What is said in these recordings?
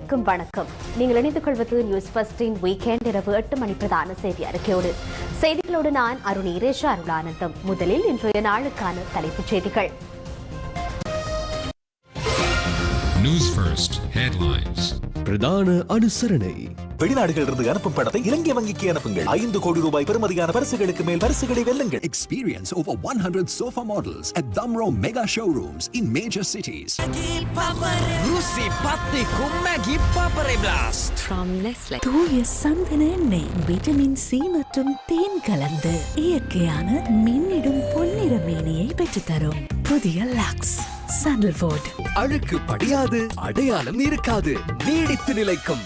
அனைவருக்கும் வணக்கம். நீங்கள் இணைந்து கொள்வது நியூஸ் ஃபர்ஸ்டின் வீக்கெண்ட் இரவு எட்டு மணி பிரதான செய்தி அறிக்கையோடு. செய்திகளோடு நான் அருண் இரேஷ் அருளானந்தம். முதலில் இன்றைய நாளுக்கான தலைப்புச் செய்திகள். News First headlines. பிரதான அனுசரணை வெளிநாடுகளிலிருந்து அனுப்பும் பணத்தை இலங்கை வங்கிக்கு அனுப்புங்கள் ஐந்து கோடி ரூபாய் பெறுமதியான பரிசுகளுக்கு மேல் பரிசுகளை வெல்லுங்கள் Experience over 100 sofa models at Damro Mega Showrooms in major cities. Rusi patti con Maggi Papare Blast. from Nestle. தூய சந்தன எண்ணெய் விட்டமின் சி மற்றும் தேன் கலந்து இயற்கையான மின்னிடும் பொன்னிற மேனியை பெற்றுத்தரும் புதிய லாக்ஸ் சாண்டல்வுட் அழுக்கு படியாது அடையாளம் இருக்காது. நீடித்து நிலைக்கும்.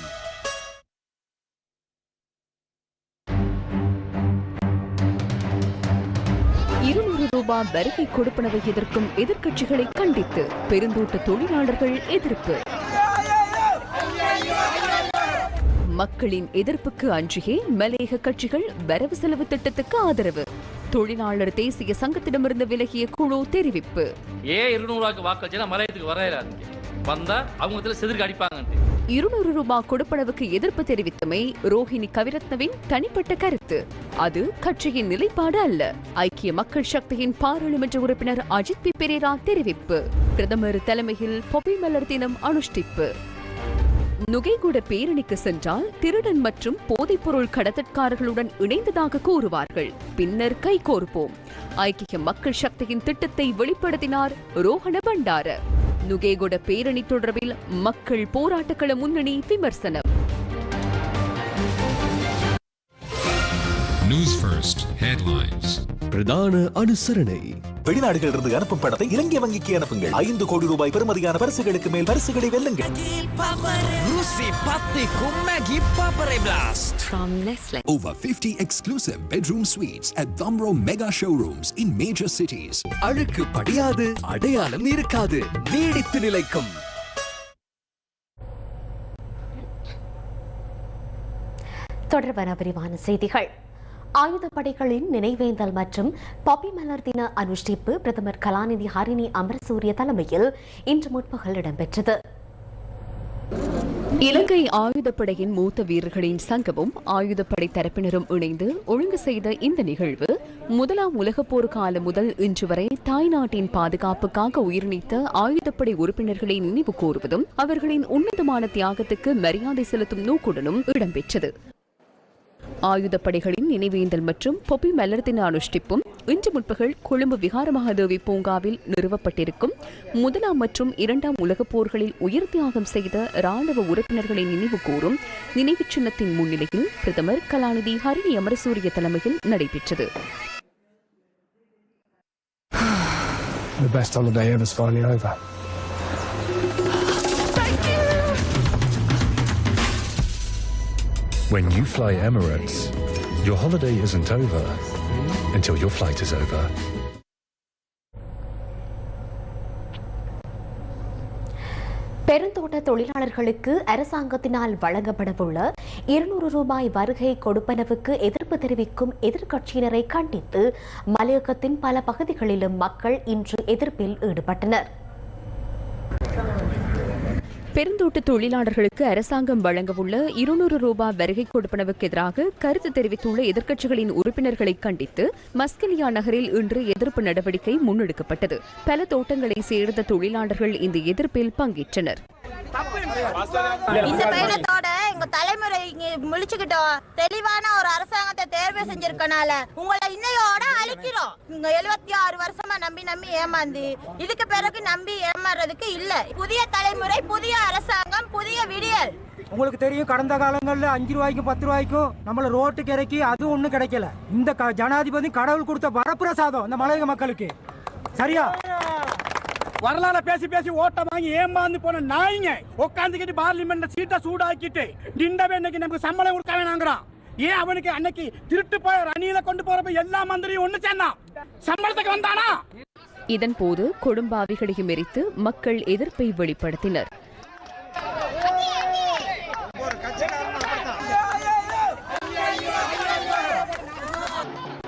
இருநூறு ரூபாய் வருகை கொடுப்பனவை எதிர்க்கும் எதிர்க்கட்சிகளை கண்டித்து பெருந்தோட்ட தொழிலாளர்கள் எதிர்ப்பு. மக்களின் எதிர்ப்புக்கு அஞ்சியே மலையக கட்சிகள் வரவு செலவு திட்டத்துக்கு ஆதரவு. தொழிலாளர் தேசிய சங்கத்திடமிருந்து விலகிய குழு தெரிவிப்பு. ஏன் இருநூறுவாக்கு வாக்களிச்சா மலையத்துக்கு வரையிறாதீங்க வந்தா அவங்க செதிர்க்கு அடிப்பாங்கன்ட்டு. இருநூறு ரூபாய் கொடுப்பனவுக்கு எதிர்ப்பு தெரிவித்தமை ரோஹிணி கவிரத்னவின் தனிப்பட்ட கருத்து. அது கட்சியின் நிலைப்பாடு அல்ல. ஐக்கிய மக்கள் சக்தியின் பாராளுமன்ற உறுப்பினர் அஜித் பி. பெரேரா தெரிவிப்பு. பிரதமர் தலைமையில் பொப்பி மலர் தினம் அனுஷ்டிப்பு. நுகைகுட பேரணிக்கு சென்றால் திருடன் மற்றும் போதைப்பொருள் கடத்தற்காரர்களுடன் இணைந்ததாக கூறுவார்கள். பின்னர் கைகோர்ப்போம் ஐக்கிய மக்கள் சக்தியின் திட்டத்தை வெளிப்படுத்தினார் ரோஹண பண்டார. நுகேகுட பேரணி தொடர்பில் மக்கள் போராட்டக்கள முன்னணி விமர்சனம். News First headlines. பிரதான அனுசரணை. வெளிநாடுகளிலிருந்து அனுப்பும் பணத்தை இலங்கை வங்கிக்கு அனுப்புங்கள். ஐந்து கோடி ரூபாய் பெறுமதியான பரிசுகளுக்கு மேல் பரிசுகளை வெல்லுங்கள். Over 50 exclusive bedroom suites at Damro Mega Showrooms in major cities. அழுக்கு படியாது அடையாளம் இருக்காது. நீடித்து நிலைக்கும். தொடர்பான விரிவான செய்திகள். ஆயுதப்படைகளின் நினைவேந்தல் மற்றும் பாப்பி மலர் தின அனுஷ்டிப்பு பிரதமர் கலாநிதி ஹரிணி அமரசூரிய தலைமையில் இன்று முற்பகல் இடம்பெற்றது. இலங்கை ஆயுதப்படையின் மூத்த வீரர்களின் சங்கமும் ஆயுதப்படை தரப்பினரும் இணைந்து ஒழுங்கு செய்த இந்த நிகழ்வு முதலாம் உலகப் போர் காலம் முதல் இன்று வரை தாய்நாட்டின் பாதுகாப்புக்காக உயிர்நீத்த ஆயுதப்படை உறுப்பினர்களை நினைவு கூறுவதும் அவர்களின் உன்னதமான தியாகத்துக்கு மரியாதை செலுத்தும் நோக்குடனும் இடம்பெற்றது. ஆயுதப்படைகளின் நினைவேந்தல் மற்றும் பொப்பி மலர் தின அனுஷ்டிப்பும் இன்று முற்பகல் கொழும்பு விகார மகாதேவி பூங்காவில் நிறுவப்பட்டிருக்கும் முதலாம் மற்றும் இரண்டாம் உலகப் போர்களில் உயிர் தியாகம் செய்த ராணுவ உறுப்பினர்களை நினைவு கூறும் நினைவுச் சின்னத்தின் முன்னிலையில் பிரதமர் கலாநிதி ஹரிணி அமரசூரிய தலைமையில் நடைபெற்றது The best holiday ever's finally over. When you fly Emirates, your holiday isn't over until your flight is over. பெருந்தோட்ட தொழிலாளர்களுக்கு அரசாங்கத்தினால் வழங்கப்படவுள்ள இருநூறு ரூபாய் வருகை கொடுப்பனவுக்கு எதிர்ப்பு தெரிவிக்கும் எதிர்க்கட்சியினரை கண்டித்து மலையகத்தின் பல பகுதிகளிலும் மக்கள் இன்று எதிர்ப்பில் ஈடுபட்டனர் பெருந்தோட்ட தொழிலாளர்களுக்கு அரசாங்கம் வழங்கவுள்ள இருநூறு ரூபாய் வருகை கொடுப்பனவுக்கு எதிராக கருத்து தெரிவித்துள்ள எதிர்க்கட்சிகளின் உறுப்பினர்களை கண்டித்து மஸ்கலியா நகரில் இன்று எதிர்ப்பு நடவடிக்கை முன்னெடுக்கப்பட்டது. பல தோட்டங்களை சேர்ந்த தொழிலாளர்கள் இந்த எதிர்ப்பில் பங்கேற்றனர். இந்த பயணத்தோட எங்க தலைமுறை முழிச்சுக்கிட்டோம் தெளிவான ஒரு அரசாங்கத்தை தேர்வு செஞ்சிருக்கனால உங்களை இன்னையோட அழிக்கிறோம். இங்க எழுபத்தி ஆறு வருஷமா நம்பி நம்பி ஏமாந்து இதுக்கு பிறகு நம்பி ஏமாறதுக்கு இல்ல. புதிய தலைமுறை புதிய அரசாங்கம் புதிய விடியல். உங்களுக்கு தெரியும் கடந்த காலங்களில் அஞ்சு ரூபாய்க்கும் பத்து ரூபாய்க்கும் நம்மள ரோட்டுக்கு இறக்கி அதுவும் ஒன்றும் கிடைக்கல. இந்த க- ஜனாதிபதி கடவுள் கொடுத்த வரப்பிரசாதம் இந்த மலையக மக்களுக்கு. சரியா? வரலாற பேசி பேசி ஓட்ட வாங்கி ஏமாந்து போன நாய்ங்க. உட்காந்துக்கிட்டு பார்லிமெண்ட்ல சீட்டை சூடாக்கிட்டு நின்றவே இன்னைக்கு நமக்கு சம்பளம் கொடுக்க வேணாங்கிறான். ஏன் அவனுக்கு அன்னைக்கு திருட்டு போய் ரணியில கொண்டு போறப்ப எல்லா மந்திரியும் ஒண்ணு சேர்ந்தான். சம்பளத்துக்கு வந்தானா? இதன்போது கொடும்பாவிகளையும் எரித்து மக்கள் எதிர்ப்பை வெளிப்படுத்தினர்.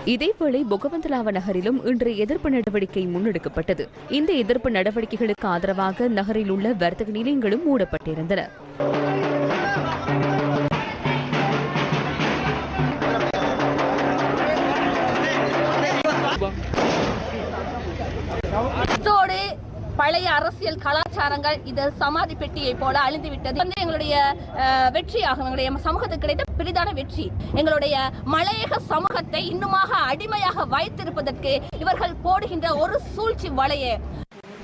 இதேவேளை பொகவந்தலாவ நகரிலும் இன்று எதிர்ப்பு நடவடிக்கை முன்னெடுக்கப்பட்டது. இந்த எதிர்ப்பு நடவடிக்கைகளுக்கு ஆதரவாக நகரில் உள்ள வர்த்தக நிலையங்களும் மூடப்பட்டிருந்தன. பழைய அரசியல் கலாச்சாரங்கள் இது சமாதி பெட்டியை போல அழிந்து விட்டது வந்து எங்களுடைய அஹ், எங்களுடைய சமூகத்துக்கு கிடைத்த பெரிதான வெற்றி. எங்களுடைய மலையக சமூகத்தை இன்னுமாக அடிமையாக வைத்திருப்பதற்கு இவர்கள் போடுகின்ற ஒரு சூழ்ச்சி வலையே.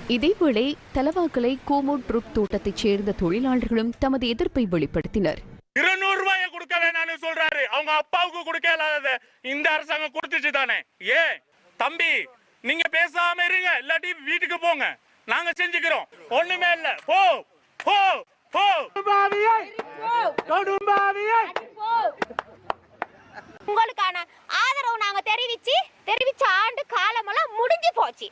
இதேவேளை தலவாக்கலை கோமோட் புரூக் தோட்டத்தைச் சேர்ந்த தொழிலாளர்களும் தமது எதிர்ப்பை வெளிப்படுத்தினர். இருநூறு ரூபாய கொடுக்க வேணாம்னு சொல்றாரு. அவங்க அப்பாவுக்கு கொடுக்க இல்லாதத இந்த அரசாங்கம் கொடுத்துச்சு தானே? ஏ தம்பி நீங்க பேசாம இருங்க. இல்லாட்டி வீட்டுக்கு போங்க. நாங்க செஞ்சுக்கிறோம். ஒண்ணுமே இல்ல. போ போ. உங்களுக்கான ஆதரவு நாங்க தெரிவிச்சு தெரிவிச்ச ஆண்டு காலமெல்லாம் முடிஞ்சு போச்சு.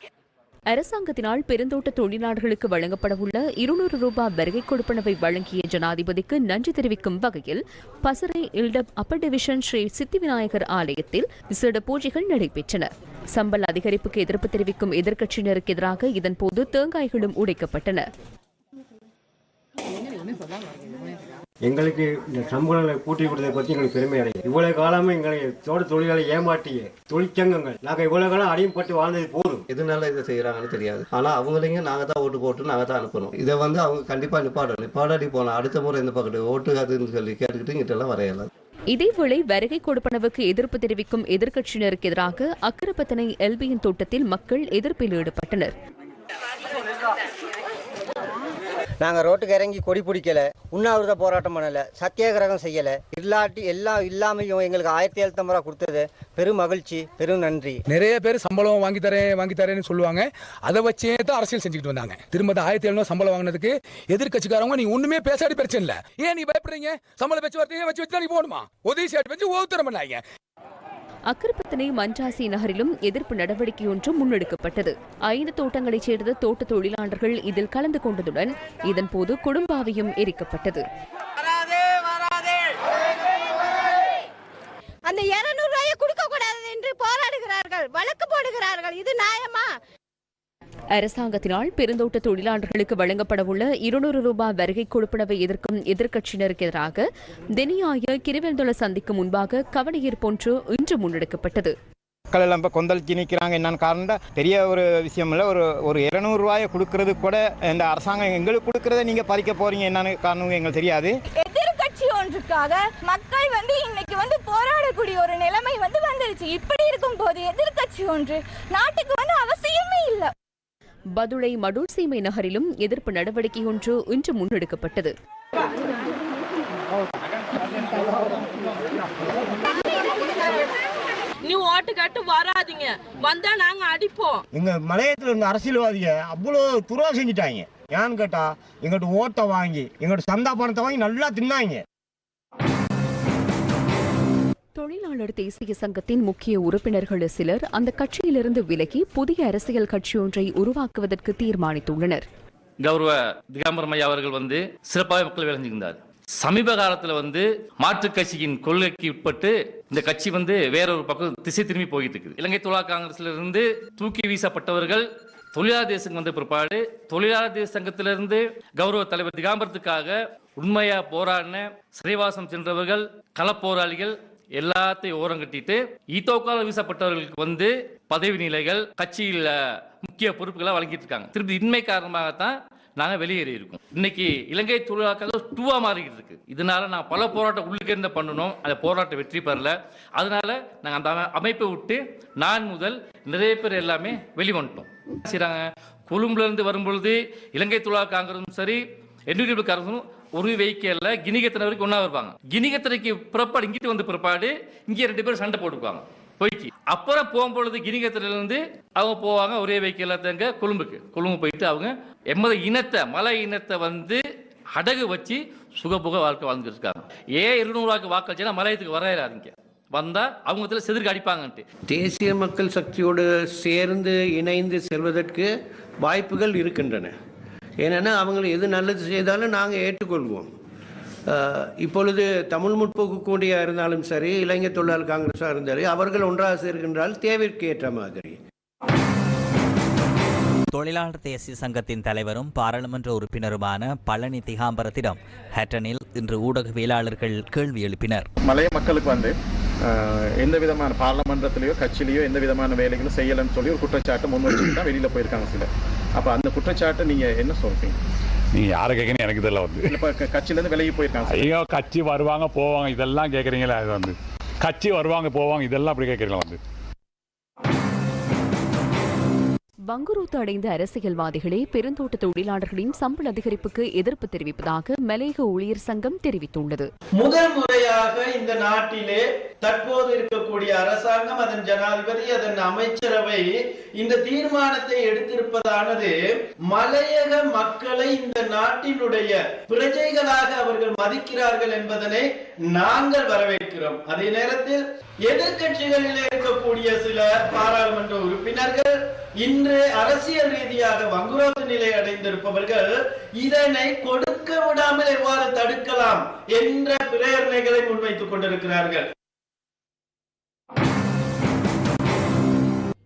அரசாங்கத்தினால் பெருந்தோட்ட தொழிலாளர்களுக்கு வழங்கப்படவுள்ள இருநூறு ரூபாய் வருகை கொடுப்பனவை வழங்கிய ஜனாதிபதிக்கு நன்றி தெரிவிக்கும் வகையில் பசறை இல்டப் அப்பர் டிவிஷன் ஸ்ரீ சித்தி விநாயகர் ஆலயத்தில் விசேட பூஜைகள் நடைபெற்றன. சம்பள அதிகரிப்புக்கு எதிர்ப்பு தெரிவிக்கும் எதிர்க்கட்சியினருக்கு எதிராக இதன்போது தேங்காய்களும் உடைக்கப்பட்டன. எங்களுக்கு இந்த சம்பளங்களை கூட்டி கொடுத்ததை பற்றி எங்களுக்கு பெருமை அடையும் இவ்வளவு காலமும் எங்களை தோட்ட தொழிலாளி ஏமாற்றிய தொழிற்சங்கங்கள். நாங்கள் இவ்வளவு காலம் அடிமைப்பட்டு வாழ்ந்தது போதும். எதனால இதை செய்யறாங்கன்னு தெரியாது. ஆனா அவங்களையும் நாங்க தான் ஓட்டு போட்டு நாங்க தான் அனுப்பணும். இதை வந்து அவங்க கண்டிப்பா நிப்பாடணும் நிப்பாடாடி போனா அடுத்த முறை இந்த பக்கத்து ஓட்டு அதுன்னு சொல்லி கேட்டுக்கிட்டு இங்கிட்ட எல்லாம் வரையலாம். இதேவேளை வருகை கொடுப்பனவுக்கு எதிர்ப்பு தெரிவிக்கும் எதிர்க்கட்சியினருக்கு எதிராக அக்கரப்பத்தனை எல்பியின் தோட்டத்தில் மக்கள் எதிர்ப்பில் ஈடுபட்டனர். நாங்கள் ரோட்டுக்கு இறங்கி கொடி பிடிக்கல உண்ணாவிரத போராட்டம் பண்ணலை சத்தியாகிரகம் செய்யலை. இல்லாட்டி எல்லா இல்லாமையும் எங்களுக்கு ஆயிரத்தி எழுநூத்தம்பது ரூபா கொடுத்தது. பெரும் மகிழ்ச்சி பெரும் நன்றி. நிறைய பேர் சம்பளம் வாங்கி தரேன் வாங்கி தரேன்னு சொல்லுவாங்க. அதை வச்சே தான் அரசியல் செஞ்சுக்கிட்டு வந்தாங்க. திரும்ப அந்த ஆயிரத்தி எழுநூறு சம்பளம் வாங்கினதுக்கு எதிர்க்கட்சிக்காரங்க நீ ஒண்ணுமே பேசாடி பிரச்சனை இல்லை. ஏன் நீ பயப்படுறீங்க? சம்பளம் பேச்சுவார்த்தையே வச்சு வச்சு தான் நீ போகணுமா? உதவி சேட்டு வச்சு ஒவ்வொருத்தரம் பண்ணாங்க அக்கரப்பத்தனை மன்றாசி நகரிலும் எதிர்ப்பு நடவடிக்கை ஒன்றும் முன்னெடுக்கப்பட்டது. ஐந்து தோட்டங்களைச் சேர்ந்த தோட்ட தொழிலாளர்கள் இதில் கலந்து கொண்டதுடன் இதன்போது குடும்பாவையும் எரிக்கப்பட்டது. அந்த இருநூறு ரூபாயை கொடுக்க கூடாது என்று போராடுகிறார்கள் வழக்கு போடுகிறார்கள். இது நியாயமா? அரசாங்கத்தினால் பெருந்தோட்ட தொழிலாளர்களுக்கு வழங்கப்படவுள்ள இருநூறு ரூபாய் வருகை கொடுப்பனவை எதிர்க்கும் எதிர்க்கட்சியினருக்கு எதிராக தெனியாய கிரிவெந்தொல சந்திக்கு முன்பாக கவனஈர்ப்பு ஒன்று இன்று முன்னெடுக்கப்பட்டது. மக்கள் எல்லாம் இப்போ கொந்தளிச்சு நிற்கிறாங்க என்னன்னு காரணம் பெரிய ஒரு விஷயம் இல்லை. ஒரு ஒரு இருநூறுவாயை கொடுக்கறது கூட இந்த அரசாங்கம் எங்களுக்கு கொடுக்கறத நீங்கள் பறிக்க போறீங்க. என்னன்னு காரணம் எங்களுக்கு தெரியாது. எதிர்கட்சி ஒன்றுக்காக மக்கள் வந்து இன்னைக்கு வந்து போராடக்கூடிய ஒரு நிலைமை வந்து வந்துருச்சு. இப்படி இருக்கும் போது எதிர்கட்சி ஒன்று நாட்டுக்கு வந்து அவசியமே இல்லை. பதுளை மடூர் சீமை நகரிலும் எதிர்ப்பு நடவடிக்கை ஒன்று இன்று முன்னெடுக்கப்பட்டது. நீ ஓட்டு கட்டு வராதீங்க. வந்தா நாங்க அடிப்போம். எங்க மலையத்தில் இருந்த அரசியல்வாதிக அவ்வளோ துரோகம் செஞ்சுட்டாங்க. ஏன்னு கேட்டா எங்கள்கிட்ட ஓட்டை வாங்கி எங்கள்கிட்ட சந்தா பணத்தை வாங்கி நல்லா தின்னாங்க. தொழிலாளர் தேசிய சங்கத்தின் முக்கிய உறுப்பினர்கள் சிலர் அந்த கட்சியிலிருந்து விலகி புதிய அரசியல் கட்சி ஒன்றை உருவாக்குவதற்கு தீர்மானித்துள்ளனர். கௌரவ திகாம்பரம் ஐயா அவர்கள் வந்து சிறப்பாக மக்கள் விளைஞ்சிருந்தார் சமீப காலத்தில் வந்து மாற்றுக் கட்சியின் கொள்கைக்கு உட்பட்டு இந்த கட்சி வந்து வேறொரு பக்கம் திசை திரும்பி போயிட்டு இருக்குது இலங்கை தொழிலாளர் காங்கிரஸ்ல இருந்து தூக்கி வீசப்பட்டவர்கள் தொழிலாளர் தேசம் வந்த பிற்பாடு தொழிலாளர் தேச சங்கத்திலிருந்து கௌரவ தலைவர் திகாம்பரத்துக்காக உண்மையா போராடின சிறைவாசம் சென்றவர்கள் களப்போராளிகள் எல்லாத்தையும் ஓரம் கட்டிட்டு வீசப்பட்டவர்களுக்கு வந்து பதவி நிலைகள் கட்சியில் முக்கிய பொறுப்புகளை வழங்கிட்டு இருக்காங்க. திருப்பி இன்மை காரணமாகத்தான் நாங்கள் வெளியேறி இருக்கோம். இன்னைக்கு இலங்கை தொழிலாளர்கள் டூவா மாறிக்கிட்டு இருக்கு. இதனால நான் பல போராட்டம் உள்ளுக்கு இருந்த பண்ணணும். அந்த போராட்டம் வெற்றி பெறல. அதனால நாங்கள் அந்த அமைப்பை விட்டு நான் முதல் நிறைய பேர் எல்லாமே வெளிவந்துட்டோம். செய்கிறாங்க கொழும்புலேருந்து வரும்பொழுது இலங்கை தொழிலாளர் காங்கிரஸும் சரி என்டிடிபி காங்கிரஸும் ஒரு வெஹிக்கல்ல கிணிகத்தனை வரைக்கும் ஒன்றா வருவாங்க கினிகத்தனைக்கு பிறப்பாடு இங்கிட்டு வந்து பிறப்பாடு இங்கே ரெண்டு பேரும் சண்டை போட்டுக்குவாங்க. போய்க்கு அப்புறம் போகும்பொழுது கிணிகத்திலிருந்து அவங்க போவாங்க ஒரே வெஹிக்கல்ல தங்க கொழும்புக்கு. கொழும்பு போயிட்டு அவங்க எம்மத இனத்தை மலை இனத்தை வந்து அடகு வச்சு சுகபுக வாழ்க்கை வாழ்ந்துட்டு இருக்காங்க ஏன் இருநூறுவாக்கு வாக்களிச்சா மலையத்துக்கு வரையிறாதீங்க. வந்தா அவங்க இதில் செதிர்க்கு அடிப்பாங்கன்ட்டு. தேசிய மக்கள் சக்தியோடு சேர்ந்து இணைந்து செல்வதற்கு வாய்ப்புகள் இருக்கின்றன. ஏன்னா அவங்களை எது நல்லது செய்தாலும் நாங்கள் ஏற்றுக்கொள்வோம். இப்பொழுது தமிழ் முற்போக்கு கூடியாக இருந்தாலும் சரி இளைஞர் தொழிலாளர் காங்கிரஸாக இருந்தாலும் அவர்கள் ஒன்றாக சேர்கின்றால் தேவைக்கு ஏற்ற மாதிரி. தொழிலாளர் தேசிய சங்கத்தின் தலைவரும் பாராளுமன்ற உறுப்பினருமான பழனி திகாம்பரத்திடம் ஹேட்டனில் இன்று ஊடகவியலாளர்கள் கேள்வி எழுப்பினர். மலைய மக்களுக்கு வந்து எந்த விதமான பார்லமெண்டத்திலேயோ கட்சியிலேயோ எந்த விதமான வேலைகளும் செய்யலைன்னு சொல்லி ஒரு குற்றச்சாட்டை முன்வச்சுட்டு தான் வெளியில போயிருக்காங்க சிலர். அப்ப அந்த குற்றச்சாட்டை நீங்க என்ன சொல்றீங்க? நீங்க யாரை கேட்கணும் எனக்கு தெரியல வந்து. இப்ப க- கட்சியில இருந்து விலகி போயிருக்காங்க. ஐயோ கட்சி வருவாங்க போவாங்க இதெல்லாம் கேட்குறீங்களா அது வந்து. கட்சி வருவாங்க போவாங்க இதெல்லாம் அப்படி கேட்குறீங்களா வந்து. வங்குரோத்து அடைந்த அரசியல்வாதிகளே பெருந்தோட்ட தொழிலாளர்களின் சம்பள அதிகரிப்புக்கு எதிர்ப்பு தெரிவிப்பதாக மலேக ஊழியர் சங்கம் தெரிவித்துள்ளது. முதல் முறையாக இந்த நாட்டிலே தற்போது இருக்கக்கூடிய அரசாங்கம் அதன் ஜனாதிபதி அதன் அமைச்சரவை இந்த தீர்மானத்தை எடுத்திருப்பதானது மலையக மக்களை இந்த நாட்டினுடைய பிரஜைகளாக அவர்கள் மதிக்கிறார்கள் என்பதனை நாங்கள் வரவேற்கிறோம். அதே நேரத்தில் எதிர்க்கட்சிகளில் இருக்கக்கூடிய சில பாராளுமன்ற உறுப்பினர்கள் இன்று அரசியல் ரீதியாக வங்குரோத்து நிலை அடைந்திருப்பவர்கள் இதனை கொடுக்க விடாமல் எவ்வாறு தடுக்கலாம் என்ற பிரேரணைகளை முன்வைத்துக் கொண்டிருக்கிறார்கள்.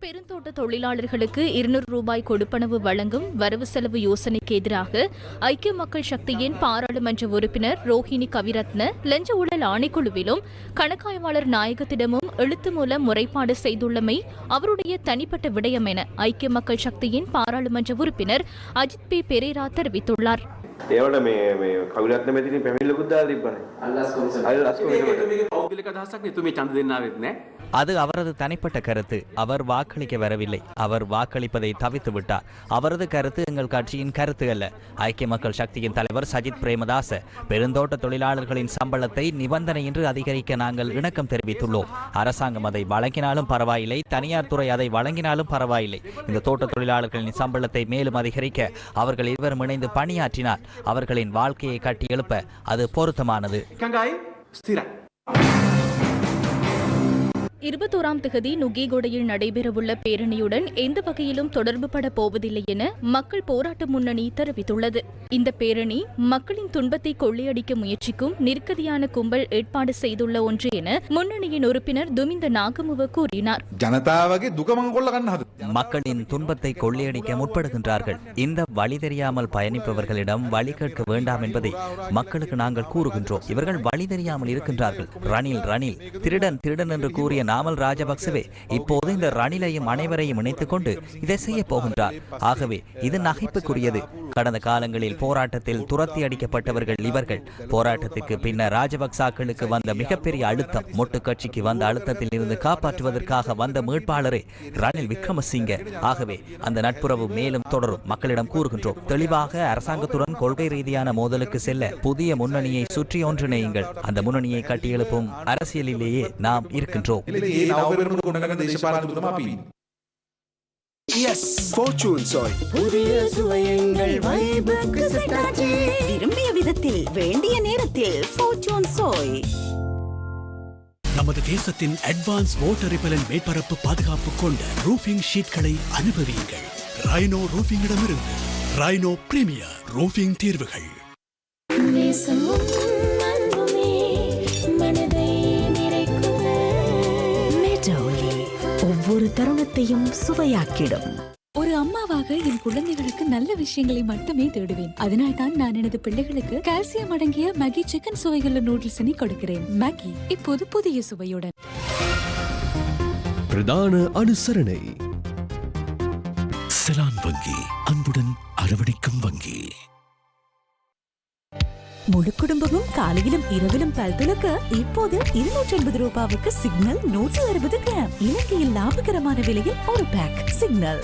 பெருந்தோட்ட தொழிலாளர்களுக்கு இருநூறு ரூபாய் கொடுப்பனவு வழங்கும் வரவு செலவு யோசனைக்கு எதிராக ஐக்கிய மக்கள் சக்தியின் பாராளுமன்ற உறுப்பினர் ரோஹிணி கவிரத்ன லஞ்ச ஊழல் ஆணைக்குழுவிலும் கணக்காய்வாளர் நாயகத்திடமும் எழுத்து மூலம் முறைப்பாடு செய்துள்ளமை அவருடைய தனிப்பட்ட விடயம் என ஐக்கிய மக்கள் சக்தியின் பாராளுமன்ற உறுப்பினர் அஜித் பி. பெரேரா தெரிவித்துள்ளார். ඒවට මේ මේ කවුලත්න මෙතින පැමිල්ලකුත් දාලා තිබ්බනේ අල්ලස් කොමිසම අල්ලස් කොමිසම පෞද්ගලික අදහසක් නෙතුමේ ඡන්ද දෙන්නාවෙත් නෑ அது அவரது தனிப்பட்ட கருத்து அவர் வாக்களிக்க வரவில்லை அவர் வாக்களிப்பதை தவித்து விட்டார் அவரது கருத்து எங்கள் கட்சியின் கருத்து அல்ல ஐக்கிய மக்கள் சக்தியின் தலைவர் சஜித் பிரேமதாச பெருந்தோட்ட தொழிலாளர்களின் சம்பளத்தை நிபந்தனையின்றி அதிகரிக்க நாங்கள் இணக்கம் தெரிவித்துள்ளோம் அரசாங்கம் அதை வழங்கினாலும் பரவாயில்லை தனியார் துறை அதை வழங்கினாலும் பரவாயில்லை இந்த தோட்ட தொழிலாளர்களின் சம்பளத்தை மேலும் அதிகரிக்க அவர்கள் இருவரும் இணைந்து பணியாற்றினார் அவர்களின் வாழ்க்கையை கட்டியெழுப்ப அது பொருத்தமானது. இருபத்தோராம் திகதி நுகிகொடையில் நடைபெறவுள்ள பேரணியுடன் எந்த வகையிலும் தொடர்பு பட போவதில்லை என மக்கள் போராட்ட முன்னணி தெரிவித்துள்ளது. இந்த பேரணி மக்களின் துன்பத்தை கொள்ளையடிக்க முயற்சிக்கும் நிற்கதியான கும்பல் ஏற்பாடு செய்துள்ள ஒன்று என முன்னணியின் உறுப்பினர் துமிந்த நாகமுவ கூறினார். மக்களின் துன்பத்தை கொள்ளையடிக்க முற்படுகின்றார்கள். இந்த வழி தெரியாமல் பயணிப்பவர்களிடம் வழி கேட்க வேண்டாம் என்பதை மக்களுக்கு நாங்கள் கூறுகின்றோம். இவர்கள் வழி தெரியாமல் இருக்கின்றார்கள். ரணில் ரணில் திருடன் திருடன் என்று கூறிய நாமல் ராஜபக்சவே இப்போது இந்த ரணிலையும் அனைவரையும் இணைத்துக் கொண்டு இதை செய்ய போகின்றார். ஆகவே இது நகைப்புக்குரியது. கடந்த காலங்களில் போராட்டத்தில் துரத்தி அடிக்கப்பட்டவர்கள் இவர்கள். போராட்டத்துக்கு பின்னர் ராஜபக்சாக்களுக்கு வந்த மிகப்பெரிய அழுத்தம் மொட்டு கட்சிக்கு வந்த அழுத்தத்தில் இருந்து காப்பாற்றுவதற்காக வந்த மீட்பாளரே ரணில் விக்ரமசிங்க. ஆகவே அந்த நட்புறவு மேலும் தொடரும். மக்களிடம் கூறுகின்றோம் தெளிவாக அரசாங்கத்துடன் கொள்கை ரீதியான மோதலுக்கு செல்ல புதிய முன்னணியை சுற்றி ஒன்றிணையுங்கள். அந்த முன்னணியை கட்டியெழுப்பும் அரசியலிலேயே நாம் இருக்கின்றோம். ඒ නවපෙරමුණ ගොඩනගන දේශපාලනතුමා අපි எஸ் ஃபார்ச்சூன் சாய் புதிய சுவையங்கள் வைபுக்கு செட்டாச்சு விரும்பிய விதத்தில் வேண்டிய நேரத்தில் ஃபார்ச்சூன் சோய் நமது தேசத்தின் அட்வான்ஸ் வாட்டர் ரிப்பலன் மேற்பரப்பு பாதுகாப்பு கொண்ட ரூஃபிங் ஷீட்களை அனுபவியுங்கள் ரைனோ ரூஃபிங்கிடமிருந்து ரைனோ பிரீமியர் ரூஃபிங் தீர்வுகள் தருணத்தையும் சுவையாக்கிடும். ஒரு அம்மாவாக என் குழந்தைகளுக்கு நல்ல விஷயங்களை மட்டுமே தேடுவேன். அதனால் தான் நான் எனது பிள்ளைகளுக்கு கால்சியம் அடங்கிய மேகி சிக்கன் சுவையுள்ள நூடுல்ஸினை கொடுக்கிறேன். மேகி இப்போது புதிய சுவையுடன். பிரதான அனுசரணை. செலான் வங்கி அன்புடன் அரவணைக்கும் வங்கி. முழு குடும்பமும் காலையிலும் இரவிலும் பல் துளக்க இப்போது இருநூற்றி எண்பது ரூபாவுக்கு சிக்னல் நூற்றி அறுபது கிராம் இலங்கையில் லாபகரமான விலையில் ஒரு பேக் சிக்னல்.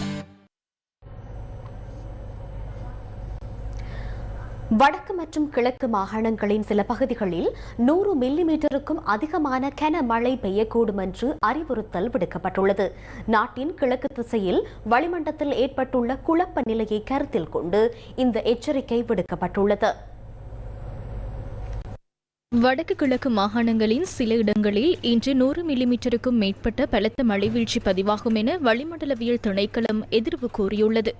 வடக்கு மற்றும் கிழக்கு மாகாணங்களின் சில பகுதிகளில் நூறு மில்லிமீட்டருக்கும் அதிகமான கனமழை பெய்யக்கூடும் என்று அறிவுறுத்தல் விடுக்கப்பட்டுள்ளது. நாட்டின் கிழக்கு திசையில் வளிமண்டலத்தில் ஏற்பட்டுள்ள குழப்ப நிலையை கருத்தில் கொண்டு இந்த எச்சரிக்கை விடுக்கப்பட்டுள்ளது. வடக்கு கிழக்கு மாகாணங்களின் சில இடங்களில் இன்று நூறு மில்லிமீட்டருக்கும் மேற்பட்ட பலத்த மழைவீழ்ச்சி பதிவாகும் என வளிமண்டலவியல் திணைக்களம் எதிர்வு கூறியுள்ளது.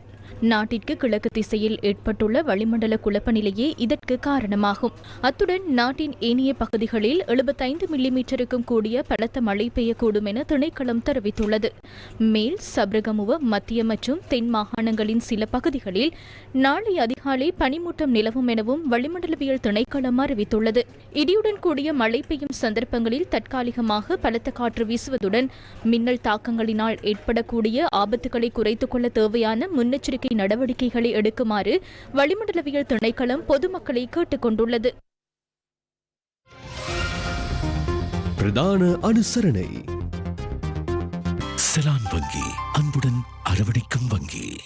நாட்டிற்கு கிழக்கு திசையில் ஏற்பட்டுள்ள வளிமண்டல குழப்ப நிலையே இதற்கு காரணமாகும். அத்துடன் நாட்டின் ஏனைய பகுதிகளில் எழுபத்தைந்து மில்லிமீட்டருக்கும் கூடிய பலத்த மழை பெய்யக்கூடும் என திணைக்களம் தெரிவித்துள்ளது. மேல் சப்ரகமுவ மத்திய மற்றும் தென் மாகாணங்களின் சில பகுதிகளில் நாளை அதிகாலை பனிமூட்டம் நிலவும் எனவும் வளிமண்டலவியல் திணைக்களம் அறிவித்துள்ளது. இடியுடன் கூடிய மழை பெய்யும் சந்தர்ப்பங்களில் தற்காலிகமாக பலத்த காற்று வீசுவதுடன் மின்னல் தாக்கங்களினால் ஏற்படக்கூடிய ஆபத்துகளை குறைத்துக் கொள்ள தேவையான முன்னெச்சரிக்கை நடவடிக்கைகளை எடுக்குமாறு வளிமண்டலவியல் திணைக்களம் பொதுமக்களை கேட்டுக் கொண்டுள்ளது பிரதான அனுசரணை. செலான் வங்கி அன்புடன் அரவணைக்கும் வங்கி.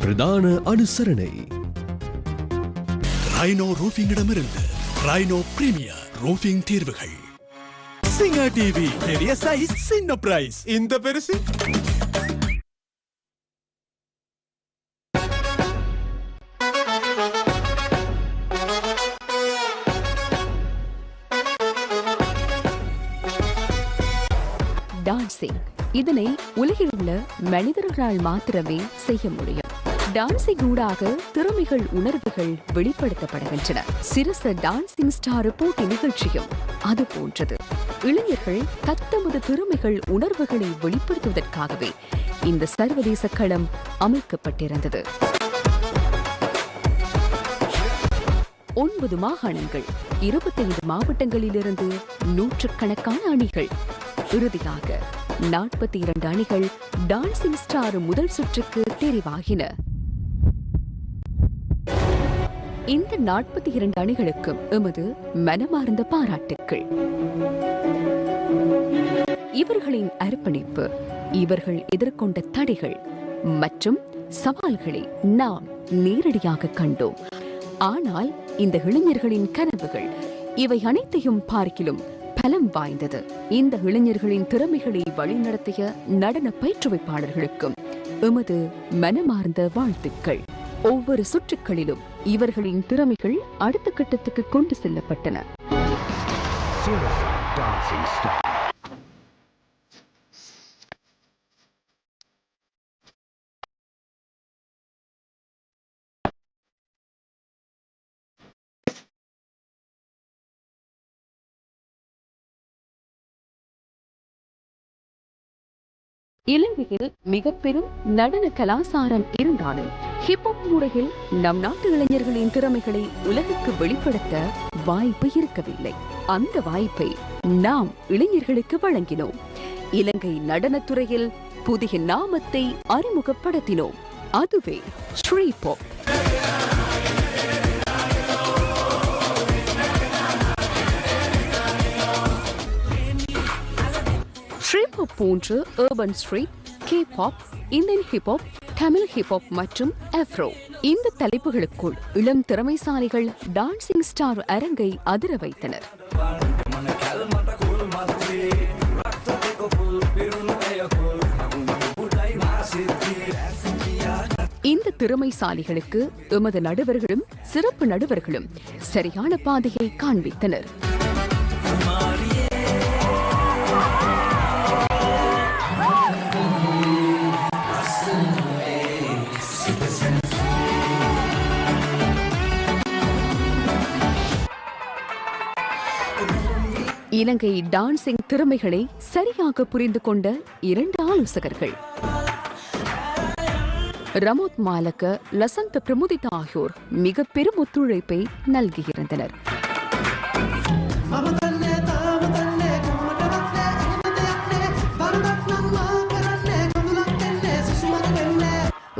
பிரதான அனுசரணை. ரைனோ ரூஃபிங்கிடமிருந்து ரைனோ பிரீமியர் ரூஃபிங் தீர்வுகள். சிங்கா டிவி பெரிய சைஸ் சின்ன பிரைஸ் இந்த பெருசு டான்சிங் இதனை உலகில் உள்ள மனிதர்களால் மாத்திரமே செய்ய முடியும். டான்சிங் ஊடாக திறமைகள் உணர்வுகள் வெளிப்படுத்தப்படுகின்றன. சிரச டான்சிங் ஸ்டார் போட்டி நிகழ்ச்சியும் அது போன்றது. இளைஞர்கள் தத்தமது திறமைகள் உணர்வுகளை வெளிப்படுத்துவதற்காகவே இந்த சர்வதேச களம் அமைக்கப்பட்டிருந்தது. ஒன்பது மாகாணங்கள் இருபத்தைந்து மாவட்டங்களிலிருந்து நூற்றுக்கணக்கான அணிகள். இறுதியாக நாற்பத்தி இரண்டு அணிகள் டான்சிங் ஸ்டார் முதல் சுற்றுக்கு தெரிவாகின. இந்த நாற்பத்தி இரண்டு அணிகளுக்கும் எமது மனமார்ந்த பாராட்டுக்கள். இவர்களின் அர்ப்பணிப்பு இவர்கள் எதிர்கொண்ட தடைகள் மற்றும் சவால்களை நாம் நேரடியாக கண்டோம். ஆனால் இந்த இளைஞர்களின் கனவுகள் இவை அனைத்தையும் பார்க்கிலும் பலம் வாய்ந்தது. இந்த இளைஞர்களின் திறமைகளை வழிநடத்திய நடன பயிற்றுவிப்பாளர்களுக்கும் எமது மனமார்ந்த வாழ்த்துக்கள். ஒவ்வொரு சுற்றுக்களிலும் இவர்களின் திறமைகள் அடுத்த கட்டத்துக்கு கொண்டு செல்லப்பட்டன. இலங்கையில் மிக பெரும் நடன கலாசாரம் இருந்தாலும் ஹிப்ஹாப் முறையில் நம் நாட்டு இளைஞர்களின் திறமைகளை உலகுக்கு வெளிப்படுத்த வாய்ப்பு இருக்கவில்லை. அந்த வாய்ப்பை நாம் இளைஞர்களுக்கு வழங்கினோம். இலங்கை நடனத்துறையில் புதிய நாமத்தை அறிமுகப்படுத்தினோம். அதுவே ஸ்ரீபாப் ஸ்ரீபாப் போன்று urban street K pop Indian hip hop Tamil hip hop மற்றும் அஃப்ரோ இந்த தலைப்புகளுக்குள் இளம் திறமைசாலிகள் டான்சிங் ஸ்டார் அரங்கை அதிர வைத்தனர். இந்த திறமைசாலிகளுக்கு எமது நடுவர்களும் சிறப்பு நடுவர்களும் சரியான பாதையை காண்பித்தனர். இலங்கை டான்சிங் திறமைகளை சரியாக புரிந்து கொண்ட இரண்டு ஆலோசகர்கள். ரமோத் மாலக்க லசந்த பிரமுதிதா ஆகியோர் மிக பெரும் ஒத்துழைப்பை நல்கியிருந்தனர்.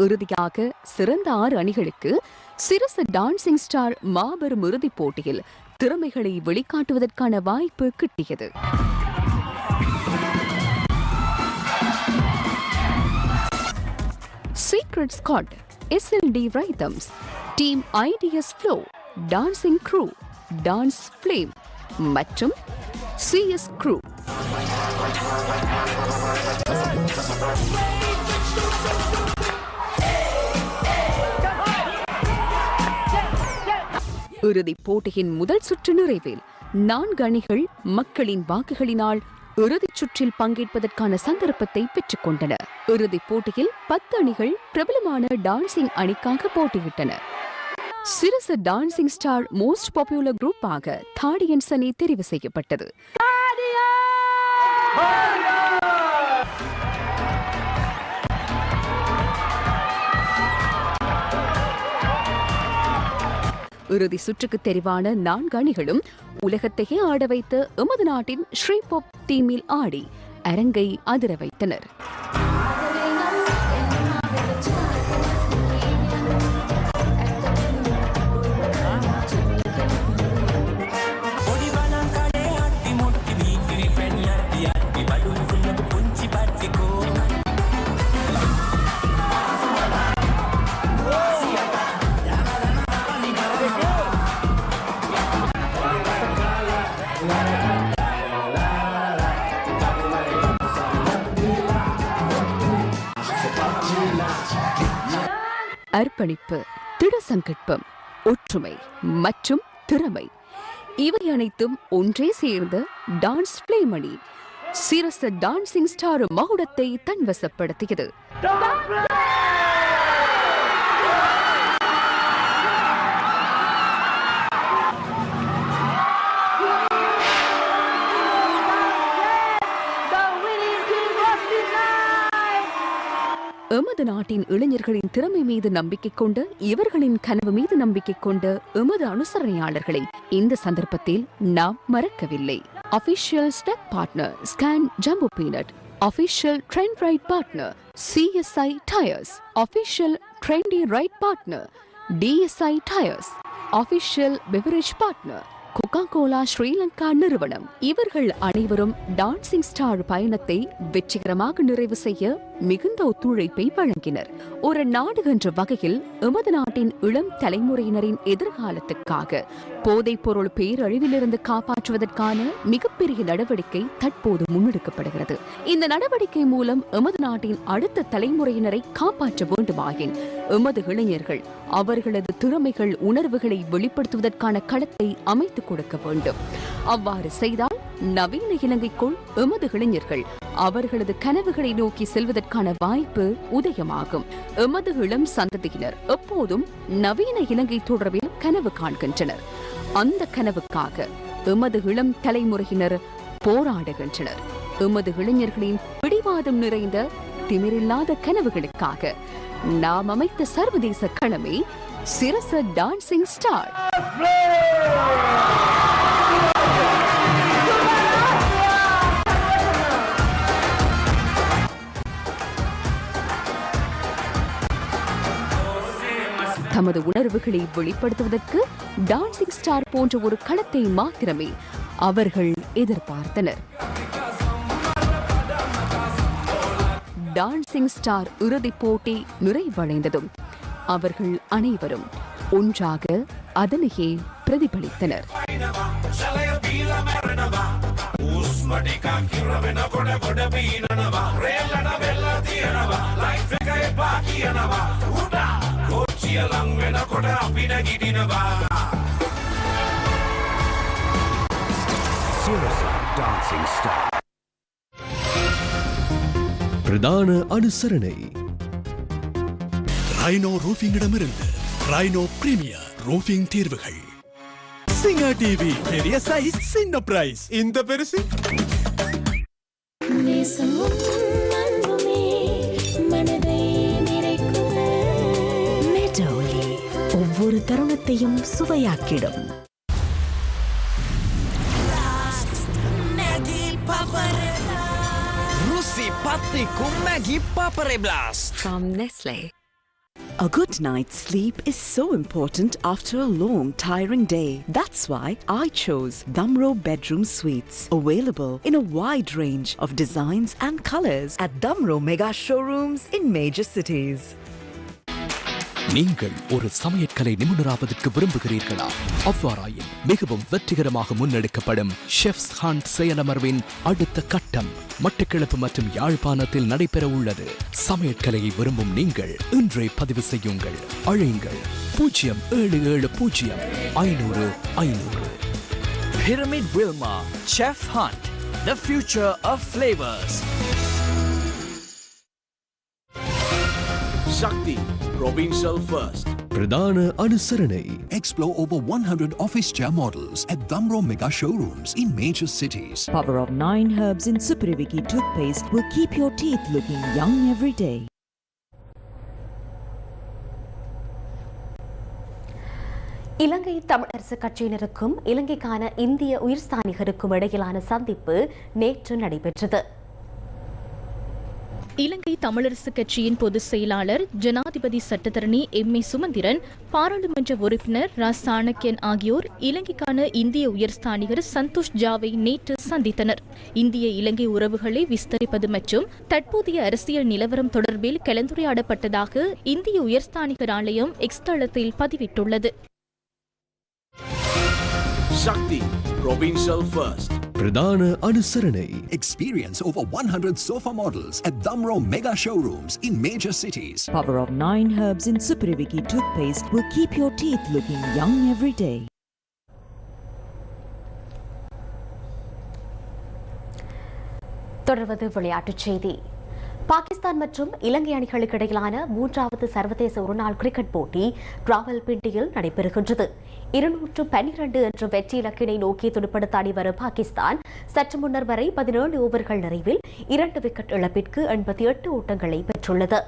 இறுதியாக சிறந்த ஆறு அணிகளுக்கு சிரச டான்சிங் ஸ்டார் மாபெரும் இறுதிப் போட்டியில் திறமைகளை வெளிக்காட்டுவதற்கான வாய்ப்பு கிட்டியது. Secret Scott SLT rhythms team IDS flow dancing crew dance flame மற்றும் சிஎஸ் க்ரூ இறுதிப் போட்டியின் முதல் சுற்று நிறைவில் நான்கு அணிகள் மக்களின் வாக்குகளினால் இறுதிச் சுற்றில் பங்கேற்பதற்கான சந்தர்ப்பத்தை பெற்றுக் கொண்டன. இறுதிப் போட்டியில் பத்து அணிகள் பிரபலமான டான்சிங் அணிக்காக போட்டியிட்டன. Sirasa dancing star most popular குரூப்பாக தாடியன்ஸ் அணி தெரிவு செய்யப்பட்டது. இறுதி சுற்றுக்கு தெரிவான நான்கு அணிகளும் உலகத்தையே ஆட வைத்த எமது நாட்டின் ஸ்ரீபாப் தீமில் ஆடி அரங்கை அதிர வைத்தனர். அர்ப்பணிப்பு திட சங்கல்பம் ஒற்றுமை மற்றும் திறமை. இவை அனைத்தும் ஒன்றே சேர்ந்த டான்ஸ் பிளேமணி. சிரச டான்சிங் ஸ்டார் மகுடத்தை தன்வசப்படுத்தியது. எமது நாட்டின் இளைஞர்களின் திறமை மீது நம்பிக்கை கொண்டு இவர்களின் கனவு மீது நம்பிக்கை கொண்ட எமது அனுசரணையாளர்களை இந்த சந்தர்ப்பத்தில் நாம் மறக்கவில்லை. Official step partner Scan jumbo peanut official trend ride partner CSI tyres official trendy ride partner DSI tyres official beverage partner Coca Cola Sri Lanka நிறுவனம். இவர்கள் அனைவரும் டான்சிங் ஸ்டார் பயணத்தை வெற்றிகரமாக நிறைவு செய்ய மிகுந்த ஒத்துழைப்பை வழங்கினர். ஒரு நாடு என்ற வகையில் எமது நாட்டின் இளம் தலைமுறையினரின் எதிர்காலத்துக்காக போதைப் பொருள் பேரழிவிலிருந்து காப்பாற்றுவதற்கான மிகப்பெரிய நடவடிக்கை தற்போது முன்னெடுக்கப்படுகிறது. இந்த நடவடிக்கை மூலம் எமது நாட்டின் அடுத்த தலைமுறையினரை காப்பாற்ற வேண்டுமாயின் எமது இளைஞர்கள் அவர்களது திறமைகள் உணர்வுகளை வெளிப்படுத்துவதற்கான களத்தை அமைத்துக் கொடுக்க வேண்டும். அவ்வாறு செய்தால் நவீன இலங்கைக்குள் எமது இளைஞர்கள் அவர்களது கனவுகளை நோக்கி செல்வதற்கான வாய்ப்பு உதயமாகும். எமது இளம் சந்ததியினர் எப்போதும் நவீன இலங்கை தொடர்பில் கனவு காண்கின்றனர். அந்த கனவுக்காக எமது இளம் தலைமுறையினர் போராடுகின்றனர். எமது இளைஞர்களின் பிடிவாதம் நிறைந்த திமிரில்லாத கனவுகளுக்காக நாம் அமைத்த சர்வதேச களமே சிரச டான்சிங் ஸ்டார் தமது உணர்வுகளை வெளிப்படுத்துவதற்கு டான்சிங் ஸ்டார் போன்ற ஒரு களத்தை மாத்திரமே அவர்கள் எதிர்பார்த்தனர். டான்சிங் ஸ்டார் இறுதிப் போட்டி நிறைவடைந்ததும் அவர்கள் அனைவரும் ஒன்றாக அதனையே பிரதிபலித்தனர். டான்சிங் ஸ்டார் பிரதான அனுசரணை. ரைனோ ரூஃபிங்கிடமிருந்து ரைனோ பிரீமியர் ரூஃபிங் தீர்வுகள். சிங்கா டிவி பெரிய சைஸ் சின்ன பிரைஸ் இந்த பெருசு? தருணத்தையும் சுவையாக்கிடும் ருசி பத்திக்கும் Maggi பாப்பரே blast From Nestle. A good night's sleep is so important after a long, tiring day. That's why I chose Damro Bedroom Suites, available in a wide range of designs and colors at Damro Mega Showrooms in major cities. நீங்கள் ஒரு சமையற்கலை நிபுணராவதற்கு விரும்புகிறீர்களா? அவ்வாறாயின் மிகவும் வெற்றிகரமாக முன்னெடுக்கப்படும் chefs hand செயலமர்வின் அடுத்த கட்டம் மட்டக்கிழப்பு மற்றும் யாழ்ப்பாணத்தில் நடைபெற உள்ளது. சமையற்கலையை விரும்பும் நீங்கள் இன்றே பதிவு செய்யுங்கள். அழையுங்கள். பூஜ்ஜியம் ஏழு ஏழு பூஜ்ஜியம் ஐநூறு ஐநூறு. Pyramid Wilma, Chef Hunt, the future of flavors. Shakti, provincial first. Pradana Anusaranai. Explore over 100 office chair models at Damro Mega Showrooms in major cities. Power of nine herbs in Supriviki toothpaste will keep your teeth looking young every day. Ilankai Tamilarasu கட்சியினருக்கும் இலங்கைக்கான இந்திய உயிர்ஸ்தானிகருக்கும் இடையிலான சந்திப்பு நேற்று நடைபெற்றது இலங்கை தமிழரசு கட்சியின் பொதுச் செயலாளர் ஜனாதிபதி சட்டத்தரணி எம். ஏ. சுமந்திரன் பாராளுமன்ற உறுப்பினர் ரா. சாணக்கியன் ஆகியோர் இலங்கைக்கான இந்திய உயர்ஸ்தானிகர் சந்தோஷ் ஜாவை நேற்று சந்தித்தனர். இந்திய இலங்கை உறவுகளை விஸ்தரிப்பது மற்றும் தற்போதைய அரசியல் நிலவரம் தொடர்பில் கலந்துரையாடப்பட்டதாக இந்திய உயர்ஸ்தானிகர் ஆலயம் எக்ஸ்தளத்தில் பதிவிட்டுள்ளது. சக்தி. Provincial first. Pradana Anusaranai. Experience over 100 sofa models at Damro Mega Showrooms in major cities. Power of nine herbs in Supriviki toothpaste will keep your teeth looking young every day. தொடர்வது விளையாட்டுச் செய்தி பாகிஸ்தான் மற்றும் இலங்கை அணிகளுக்கு இடையிலான மூன்றாவது சர்வதேச ஒருநாள் கிரிக்கெட் போட்டி ராவல்பிண்டியில் நடைபெறுகின்றது. இருநூற்று பன்னிரண்டு என்ற வெற்றி இலக்கினை நோக்கி துடுப்படுத்த அணிவரும் பாகிஸ்தான் சற்று முன்னர் வரை பதினேழு ஓவர்கள் நிறைவில் இரண்டு விக்கெட் இழப்பிற்கு எண்பத்தி எட்டு ஓட்டங்களை பெற்றுள்ளது.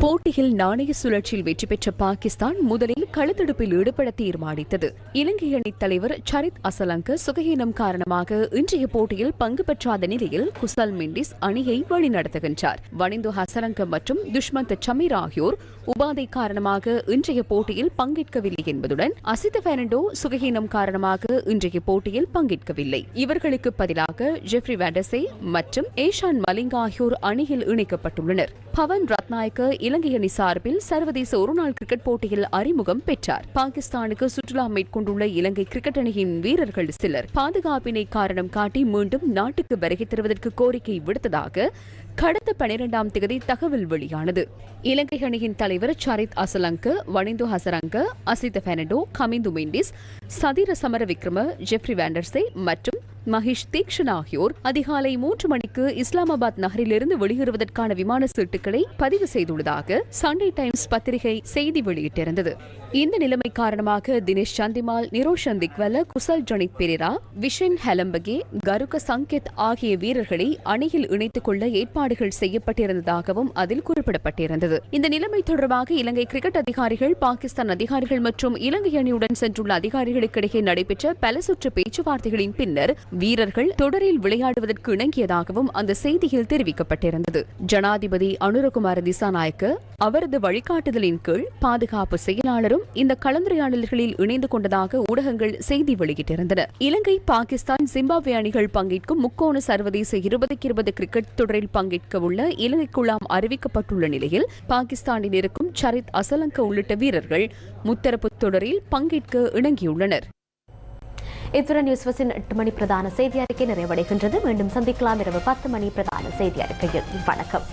போட்டியில் நாணய சுழற்சியில் வெற்றி பெற்ற பாகிஸ்தான் முதலில் கழுத்தெடுப்பில் ஈடுபட தீர்மானித்தது. இலங்கை அணித் தலைவர் சரித் அசலங்க சுகஹீனம் காரணமாக இன்றைய போட்டியில் பங்கு பெற்றாத நிலையில் குசல் மெண்டிஸ் அணியை வழிநடத்துகின்றார். வனிந்து ஹசலங்க மற்றும் துஷ்மந்த் சமீர் ஆகியோர் உபாதை காரணமாக இன்றைய போட்டியில் பங்கேற்கவில்லை என்பதுடன் அசித பெர்னண்டோ சுகஹீனம் காரணமாக இன்றைய போட்டியில் பங்கேற்கவில்லை. இவர்களுக்கு பதிலாக ஜெஃப்ரி வேண்டசே மற்றும் ஏஷான் மலிங் ஆகியோர் அணியில் இணைக்கப்பட்டுள்ளனர். பவன் ரத்நாயக்க இலங்கை அணி சார்பில் சர்வதேச ஒருநாள் கிரிக்கெட் போட்டியில் அறிமுகம் பெற்றார் பாகிஸ்தானுக்கு சுற்றுலா மேற்கொண்டுள்ள இலங்கை கிரிக்கெட் அணியின் வீரர்கள் சிலர் பாதுகாப்பினை காரணம் காட்டி மீண்டும் நாட்டுக்கு வருகை தருவதற்கு கோரிக்கை விடுத்ததாக கடந்த பனிரெண்டாம் தேதி தகவல் வெளியானது. இலங்கை அணியின் தலைவர் சரித் அசலங்க வனிந்து ஹசரங்க அசித பெனடோ கமிந்து மெண்டிஸ் சதிர சமர விக்ரம ஜெஃப்ரி வேண்டர்சே மற்றும் மகேஷ் தீக்ஷன் ஆகியோர் அதிகாலை மூன்று மணிக்கு இஸ்லாமாபாத் நகரிலிருந்து வெளியேறுவதற்கான விமான சீட்டுகளை பதிவு செய்துள்ளதாக சண்டே டைம்ஸ் பத்திரிகை செய்தி வெளியிட்டிருந்தது. இந்த நிலைமை காரணமாக தினேஷ் சந்திமால் நிரோஷன் திக்வல குசல் ஜனித் பெரேரா விஷன் ஹெலம்பகே கருக சங்கேத் ஆகிய வீரர்களை அணியில் இணைத்துக் கொள்ள ஏற்பாடுகள் செய்யப்பட்டிருந்ததாகவும் அதில் குறிப்பிடப்பட்டிருந்தது. இந்த நிலைமை தொடர்பாக இலங்கை கிரிக்கெட் அதிகாரிகள் பாகிஸ்தான் அதிகாரிகள் மற்றும் இலங்கை அணியுடன் சென்றுள்ள அதிகாரிகளுக்கிடையே நடைபெற்ற பல சுற்று பேச்சுவார்த்தைகளின் பின்னர் வீரர்கள் தொடரில் விளையாடுவதற்கு இணங்கியதாகவும் அந்த செய்தியில் தெரிவிக்கப்பட்டிருந்தது. ஜனாதிபதி அனுரகுமார திசாநாயக்க அவரது வழிகாட்டுதலின் கீழ் பாதுகாப்பு செயலாளரும் இந்த கலந்துரையாடல்களில் இணைந்து கொண்டதாக ஊடகங்கள் செய்தி வெளியிட்டிருந்தன. இலங்கை பாகிஸ்தான் ஜிம்பாப்வே அணிகள் பங்கேற்கும் முக்கோண சர்வதேச இருபதுக்கு இருபது கிரிக்கெட் தொடரில் பங்கேற்க உள்ள இலங்கை அறிவிக்கப்பட்டுள்ள நிலையில் பாகிஸ்தானில் இருக்கும் சரித் அசலங்க உள்ளிட்ட வீரர்கள் முத்தரப்பு தொடரில் பங்கேற்க இணங்கியுள்ளனர். இத்துடன் நியூஸ் வசின் எட்டு மணி பிரதான செய்தி அறிக்கை நிறைவடைகின்றது. மீண்டும் சந்திக்கலாம் இரவு பத்து மணி பிரதான செய்தி அறிக்கையில் வணக்கம்.